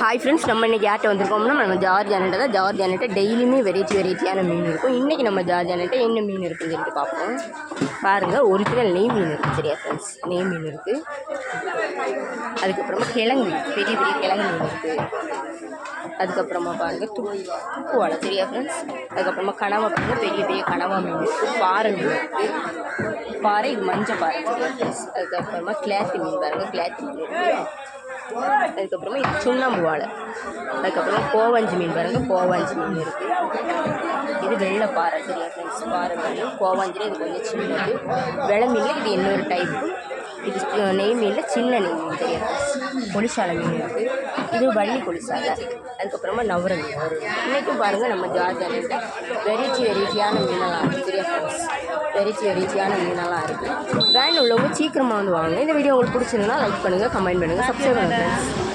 Hi friends நம்ம இன்றைக்கி யார்கிட்ட வந்திருக்கோம்னா நம்ம ஜார்ஜ் அண்ணன்ட்ட தான் ஜார்ஜ் டெய்லியுமே வெரைட்டி வெரைட்டியான மீன் இருக்கும். இன்றைக்கி நம்ம ஜார்ஜ் என்ன மீன் இருக்குன்னு சொல்லிட்டு பார்ப்போம். பாருங்கள் ஒரிஜினல் நெய் மீன் இருக்குது சரியா ஃப்ரெண்ட்ஸ் நெய் மீன் இருக்குது அதுக்கப்புறமா கிழங்கு பெரிய பெரிய கிழங்கு மீன் இருக்குது அதுக்கப்புறமா பாருங்கள் துப்பு துப்புவாழை சரியா ஃப்ரெண்ட்ஸ் அதுக்கப்புறமா கனவா பாருங்கள் பெரிய பெரிய கனவா மீன் இருக்குது பாறை மீன் இருக்குது பாறை மஞ்சள் பாறை சரியா ஃப்ரெண்ட்ஸ் அதுக்கப்புறமா கிளாத்தி மீன் பாருங்கள் கிளாத்தி மீன் இருக்குது அதுக்கப்புறமா இது சுண்ணாம்பு வாழை. அதுக்கப்புறமா கோவாஞ்சி மீன் பாருங்கள் கோவாஞ்சி மீன் இருக்குது இது வெள்ளை பாறை சரியா ஃப்ரெண்ட்ஸ் பாறை வேணும் கோவாஞ்சிலே இது கொஞ்சம் சின்னது. வெள்ளை இது இன்னொரு டைப்பு இது நெய் மீனில் சின்ன நெய் மீன் சரியா பொலிசாலை மீன் இருக்குது இது வள்ளி பொலிசாலை அதுக்கப்புறமா நவர மீன் இன்றைக்கும் பாருங்கள் நம்ம ஜார்ஜானில் வெரைட்டி வெரைட்டியான மீனெல்லாம் இருக்குது சரியா ஃப்ரெண்ட்ஸ் வெரைட்டி வெரைட்டியான மீனெல்லாம் இருக்குது வேன் உள்ளவங்க சீக்கிரமாக வந்து வாங்க இந்த வீடியோ உங்களுக்கு பிடிச்சிருந்தா லைக் பண்ணுங்கள் கமெண்ட் பண்ணுங்கள் சப்ஸ்கிரைப் பண்ணுங்கள்